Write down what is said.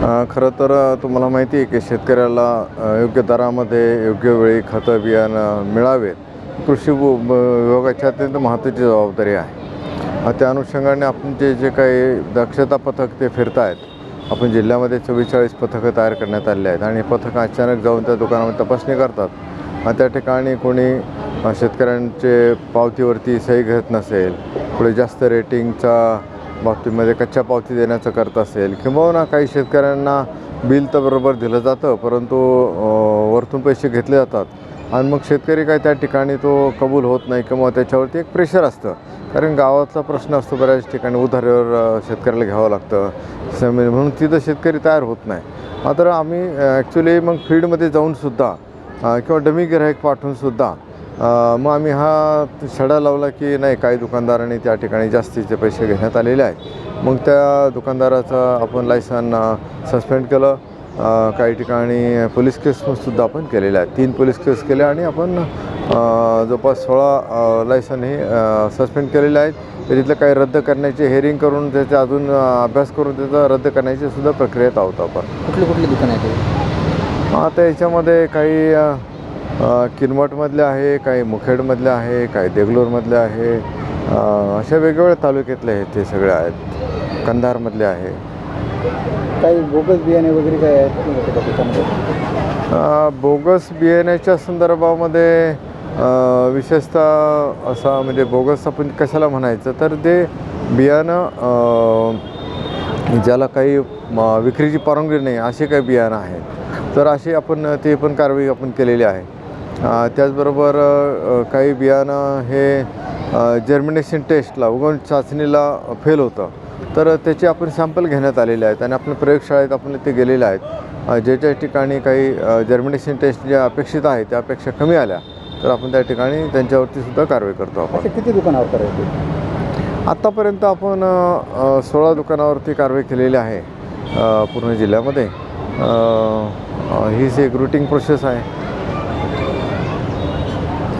खरं तर तुम्हाला माहिती आहे की शेतकऱ्याला योग्य दरामध्ये योग्य वेळी खतं बियाणं मिळावेत. कृषी विभागाची अत्यंत महत्त्वाची जबाबदारी आहे. त्या अनुषंगाने आपण जे जे काही दक्षता पथक ते फिरत आहेत आपण जिल्ह्यामध्ये चव्वेचाळीस पथकं तयार करण्यात आली आहेत आणि पथकं अचानक जाऊन त्या दुकानामध्ये तपासणी करतात. आणि त्या ठिकाणी कोणी शेतकऱ्यांचे पावतीवरती सही घेत नसेल पुढे जास्त रेटिंगचा बाबतीमध्ये कच्च्या पावती देण्याचं करत असेल किंबहुना काही शेतकऱ्यांना बिल तर बरोबर दिलं जातं परंतु वरतून पैसे घेतले जातात. आणि मग शेतकरी काय त्या ठिकाणी तो कबूल होत नाही किंवा त्याच्यावरती एक प्रेशर असतं. कारण गावातला प्रश्न असतो बऱ्याच ठिकाणी उधारीवर शेतकऱ्याला घ्यावं लागतं. सम- म्हणजे म्हणून तिथं शेतकरी तयार होत नाही. मात्र आम्ही ॲक्च्युली मग फील्डमध्ये जाऊनसुद्धा किंवा डमी गिराईक पाठवूनसुद्धा मग आम्ही हा छडा लावला की नाही काही दुकानदारांनी त्या ठिकाणी जास्तीचे पैसे घेण्यात आलेले आहेत. मग त्या दुकानदाराचं आपण लायसन सस्पेंड केलं. काही ठिकाणी पोलीस केससुद्धा आपण केलेल्या आहेत. तीन पोलीस केस केल्या आणि आपण जवळपास सोळा लायसन हे सस्पेंड केलेले आहेत. त्याच्यातलं काही रद्द करण्याचे हेअरिंग करून त्याचे अजून अभ्यास करून त्याचा रद्द करण्याची सुद्धा प्रक्रियेत आहोत आपण. कुठली कुठली दुकानं आहेत आता याच्यामध्ये काही किनवटमधले आहे काही मुखेडमधले आहे काही देगलूरमधले आहे. अशा वेगवेगळ्या तालुक्यातले आहेत ते सगळे आहेत. कंधारमधले आहे. काही बोगस बियाणे वगैरे काय आहेत बोगस बियाण्याच्या संदर्भामध्ये विशेषतः असा म्हणजे बोगस आपण कशाला म्हणायचं? तर ते बियाणं ज्याला काही विक्रीची परवानगी नाही असे काही बियाणं आहेत. तर अशी आपण ते पण कारवाई आपण केलेली आहे. त्याचबरोबर काही बियाणं हे जर्मिनेशन टेस्टला उगवण चाचणीला फेल होतं. तर त्याचे आपण सॅम्पल घेण्यात आलेले आहेत आणि आपल्या प्रयोगशाळेत आपण ते गेलेले आहेत. अ, ज्या ठिकाणी काही जर्मिनेशन टेस्ट ज्या अपेक्षित आहे त्यापेक्षा कमी आल्या तर आपण त्या ठिकाणी त्यांच्यावरती सुद्धा कारवाई करतो आपण. किती दुकानावर करायचे आत्तापर्यंत आपण सोळा दुकानावरती कारवाई केलेली आहे पूर्ण जिल्ह्यामध्ये. हीच एक रुटीन प्रोसेस आहे